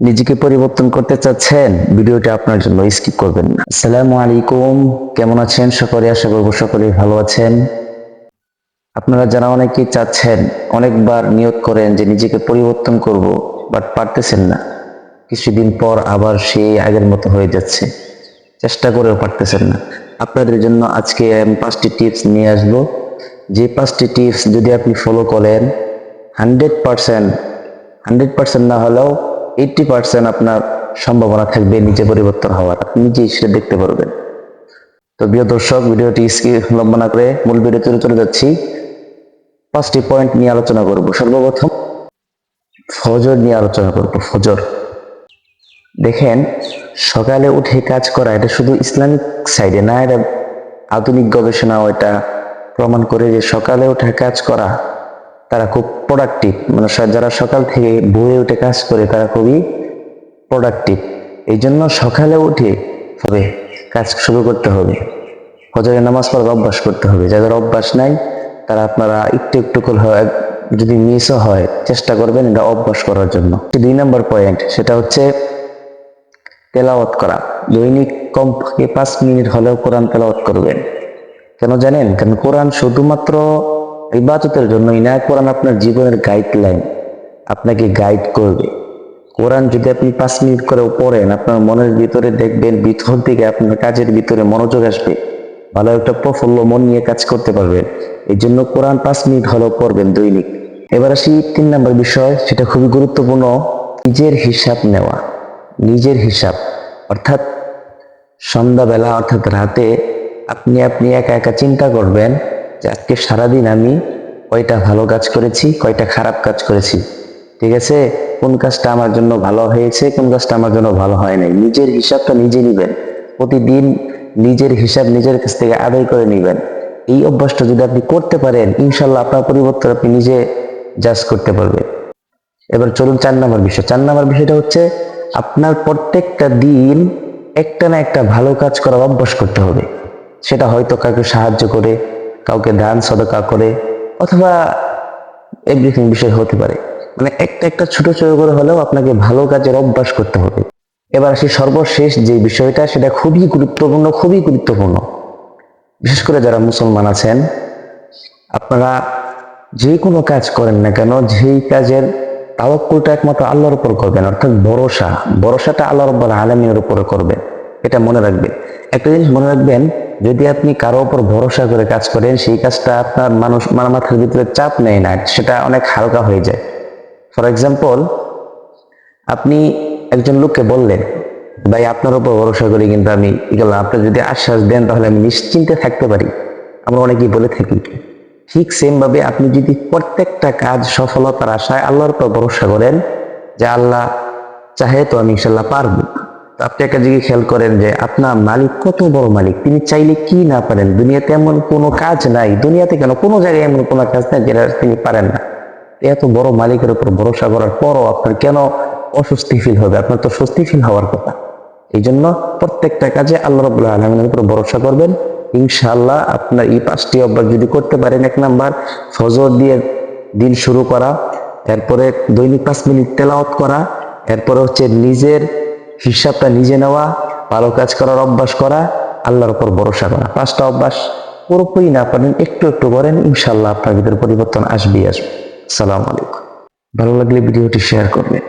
নিজেকে পরিবর্তন করতে চাচ্ছেন, ভিডিওটা আপনার জন্য স্কিপ করবেন না। আসসালামু আলাইকুম, কেমন আছেন? সকলে আশা করব সকলে ভালো আছেন। আপনারা যারা অনেকেই চাচ্ছেন, অনেকবার নিয়োগ করেন যে নিজেকে পরিবর্তন করব বাট পারতেছেন না। কিছুদিন পর আবার সেই আগের মতো হয়ে যাচ্ছে। চেষ্টা করেও পারতেছেন না। আপনাদের জন্য আজকে আমি পাঁচটি টিপস নিয়ে আসব। যে পাঁচটি টিপস যদি আপনি ফলো করেন হান্ড্রেড পার্সেন্ট হান্ড্রেড পার্সেন্ট না হলেও এইটটি পার্সেন্ট আপনার সম্ভাবনা থাকবে নিজে পরিবর্তন হওয়ার। আপনি নিজেই সেটা দেখতে পারবেন। তো প্রিয় দর্শক, ভিডিওটি স্কিপ লম্বা না করে মূল ভিডিওতে চলে যাচ্ছি। পাঁচটি পয়েন্ট নিয়ে আলোচনা করব। সর্বপ্রথম ফজর নিয়ে আলোচনা করব, ফজর। দেখেন, সকালে উঠে কাজ করা, এটা শুধু ইসলামিক সাইডে না, এটা আধুনিক গবেষণাও এটা প্রমাণ করে যে সকালে উঠে কাজ করা তারা খুব প্রোডাক্টিভ মানে যারা সকাল থেকে বয়ে উঠে কাজ করে, তারা খুবই প্রোডাক্টিভ এই জন্য সকালে উঠে হবে কাজ শুরু করতে হবে। ফজরের নামাজ পড়ার অভ্যাস করতে হবে। যাদের অভ্যাস নাই, তারা আপনারা একটু একটু করে যদি মিসও হয়, চেষ্টা করবেন এটা অভ্যাস করার জন্য। দুই নম্বর পয়েন্ট সেটা হচ্ছে তেলাওয়াত করা। দৈনিক কমপক্ষে পাঁচ মিনিট হলেও কোরআন তেলাওয়াত করবেন। কেন জানেন? কারণ কোরআন শুধুমাত্র ইবাদতের জন্যই না কোরআন আপনার জীবনের গাইডলাইন আপনাকে গাইড করবে। কোরআন যদি আপনি পাঁচ মিনিট করে পড়েন, আপনার মনের ভিতরে দেখবেন ভিতর থেকে আপনার কাজের ভিতরে মনোযোগ আসবে। ভালো একটা প্রফুল্ল মন নিয়ে কাজ করতে পারবেন। এই জন্য কোরআন পাঁচ মিনিট হলেও পড়বেন দৈনিক। এবার আসি তিন নম্বর বিষয়, সেটা খুবই গুরুত্বপূর্ণ, নিজের হিসাব নেওয়া। নিজের হিসাব, অর্থাৎ সন্ধ্যাবেলা, অর্থাৎ রাতে আপনি আপনি একা একা চিন্তা করবেন যে আজকে সারাদিন আমি কয়টা ভালো কাজ করেছি, কয়টা খারাপ কাজ করেছি। ঠিক আছে? কোন কাজটা আমার জন্য ভালো হয়েছে, কোন কাজটা আমার জন্য ভালো হয় নাই। নিজের হিসাবটা নিজে নিবেন। প্রতিদিন নিজের হিসাব নিজের কাছ থেকে আদায় করে নেবেন। এই অভ্যাসটা যদি আপনি করতে পারেন ইনশাল্লাহ আপনার পরিবর্তন আপনি নিজে জাজ করতে পারবেন। এবার চলুন চার নাম্বার বিষয়। চার নাম্বার বিষয়টা হচ্ছে, আপনার প্রত্যেকটা দিন একটা না একটা ভালো কাজ করার অভ্যাস করতে হবে। সেটা হয়তো কাউকে সাহায্য করে কাউকে দান, সদকা করে, অথবা এভরিথিং বিষয় হতে পারে। মানে একটা একটা ছোট ছোট করে হলেও আপনাকে ভালো কাজের অভ্যাস করতে হবে। এবার আসি সর্বশেষ যে বিষয়টা, সেটা খুবই গুরুত্বপূর্ণ খুবই গুরুত্বপূর্ণ। বিশেষ করে যারা মুসলমান আছেন, আপনারা যে কোনো কাজ করেন না কেন, যেই কাজের তাওয়াক্কুলটা একমাত্র আল্লাহর উপর করবেন, অর্থাৎ ভরসা। ভরসাটা আল্লাহ রব্বুল আলমীর উপরে করবেন। এটা মনে রাখবেন। একটা জিনিস মনে রাখবেন যদি আপনি কারও উপর ভরসা করে কাজ করেন, সেই কাজটা আপনার মানুষ মানে মাথার ভিতরে চাপ নেয় না, সেটা অনেক হালকা হয়ে যায়। ফর এক্সাম্পল আপনি একজন লোককে বললেন, ভাই, আপনার উপর ভরসা করি, কিন্তু আমি গেলাম আপনি যদি আশ্বাস দেন, তাহলে আমি নিশ্চিন্তে থাকতে পারি। আমরা অনেকেই বলে থাকি। ঠিক সেম ভাবে আপনি যদি প্রত্যেকটা কাজ সফলতার আশায় আল্লাহর উপর ভরসা করেন, যে আল্লাহ চাহে তো আমি ইনশাল্লাহ পারব। আপনি একটা জিনিস খেয়াল করেন যে আপনার মালিক কত বড় মালিক? তিনি চাইলে কি না পারেন? দুনিয়াতে এমন কোনো কাজ নাই। দুনিয়াতে কেন? কোনো জায়গায় এমন কোনো কাজ নাই যেটা তিনি পারেন না। এত বড় মালিকের উপর ভরসা করার পরও আপনার কেন অস্বস্তি ফিল হবে? আপনার তো স্বস্তি ফিল হওয়ার কথা। এই জন্য প্রত্যেকটা কাজে আল্লাহ রবুল্লাহ আলমিনের উপর ভরসা করবেন। ইনশাআল্লাহ আপনার এই পাঁচটি অভ্যাস যদি করতে পারেন, এক নাম্বার, ফজর দিয়ে দিন শুরু করা, এরপরে দৈনিক পাঁচ মিনিট তেলাওয়াত করা, এরপরে হচ্ছে নিজের হিসাবটা নিজে নেওয়া, ভালো কাজ করার অভ্যাস করা, আল্লাহর উপর ভরসা করা। পাঁচটা অভ্যাস। পুরোপুরি না পারেন, একটু একটু করেন ইনশাল্লাহ আপনার ভিতরে পরিবর্তন আসবেই আসবে। সালাম আলাইকুম। ভালো লাগলে ভিডিওটি শেয়ার করবেন।